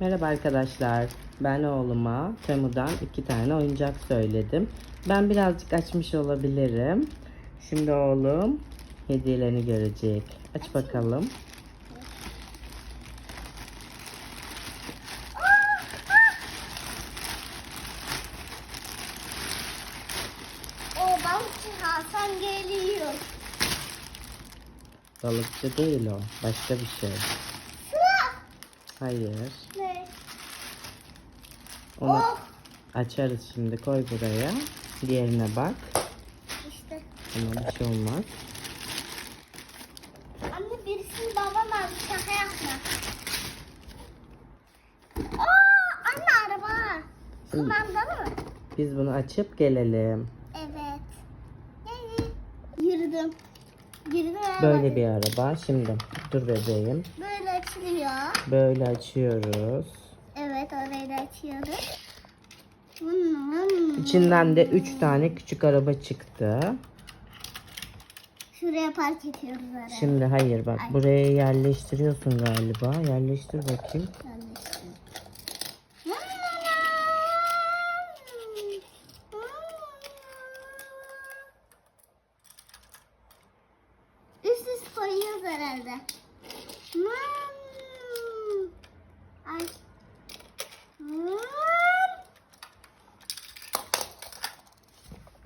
Merhaba arkadaşlar. Ben oğluma Temu'dan iki tane oyuncak söyledim. Ben birazcık açmış olabilirim. Şimdi oğlum hediyelerini görecek. Aç bakalım. Balıkçı Hasan geliyor. Balıkçı değil o. Başka bir şey. Hayır. Onu Oh. açarız şimdi. Koy buraya. Diğerine bak. İşte. Ama bir şey olmaz. Anne birisini babam aldı. Şaka yapma. Aa, anne araba. Kumandalı mı? Biz bunu açıp gelelim. Evet. Yürüdüm. Yürüdüm. Böyle bir araba. Şimdi dur bebeğim. Böyle açılıyor. Böyle açıyoruz. Evet orayı da açıyoruz. Hmm. İçinden de 3 tane küçük araba çıktı. Şuraya park ediyoruz arayı. Şimdi hayır bak buraya yerleştiriyorsun galiba. Yerleştir bakayım. Yanlışlıkla. Üst üste koyuyoruz herhalde.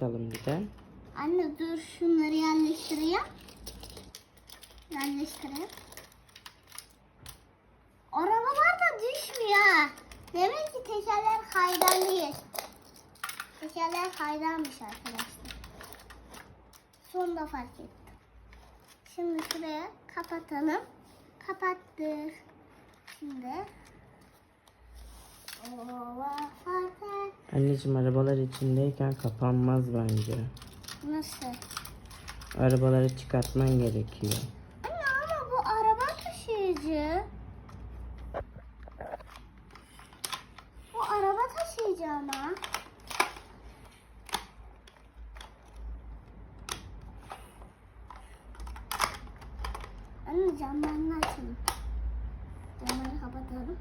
Bakalım bir de. Anne dur şunları yerleştireyim. Yerleştireyim. Arabalar da düşmüyor. Demek ki tekerler kaydan değil. Tekerler kaydanmış arkadaşlar. Sonunda fark ettim. Şimdi şuraya kapatalım. Kapattık. Şimdi Anneciğim arabalar içindeyken kapanmaz bence. Nasıl? Arabaları çıkartman gerekiyor. Anne ama bu araba taşıyıcı. Bu araba taşıyıcı ama. Anne camlarını açalım. Camları kapatalım.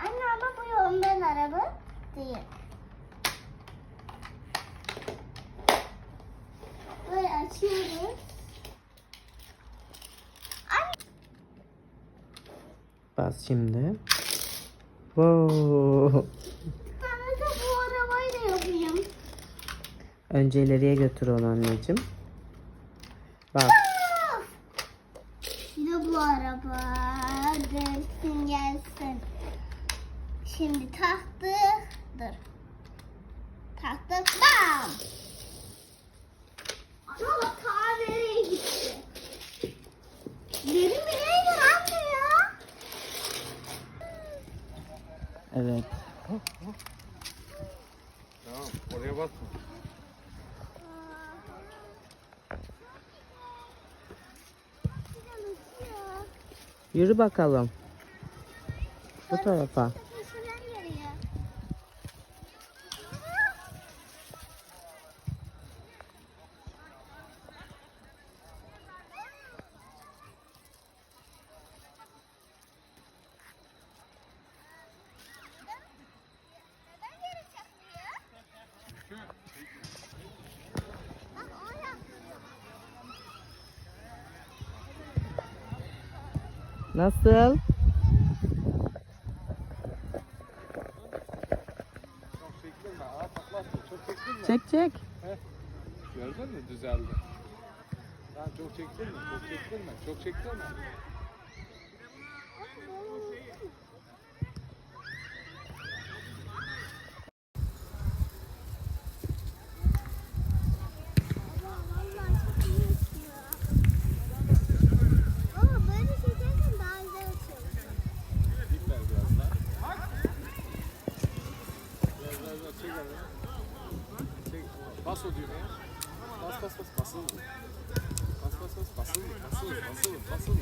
Anne ama bu yoldan araba değil. Böyle açıyoruz. Bas şimdi. Wow. Ben de bu arabayı da yapayım. Önce ileriye götür onu anneciğim. Bak. Bir de bu araba gelsin gelsin. Şimdi taktık. Dur. Taktık. Bam. Araba ta nereye gitti? Mi neydi anne ya? Evet. Tamam oraya basma. Yürü bakalım. Bu tarafa. Nasıl? Çok. Aa taklatma. Çok çektirme. Çek çek. Gördün mü? Düzeldi. Tamam çok çektirme. Çok çektirme. Çok çektirme. Ama Nasıl diyor ya? Bas bas bas basılı. Bas bas bas basılı basılı basılı basılı.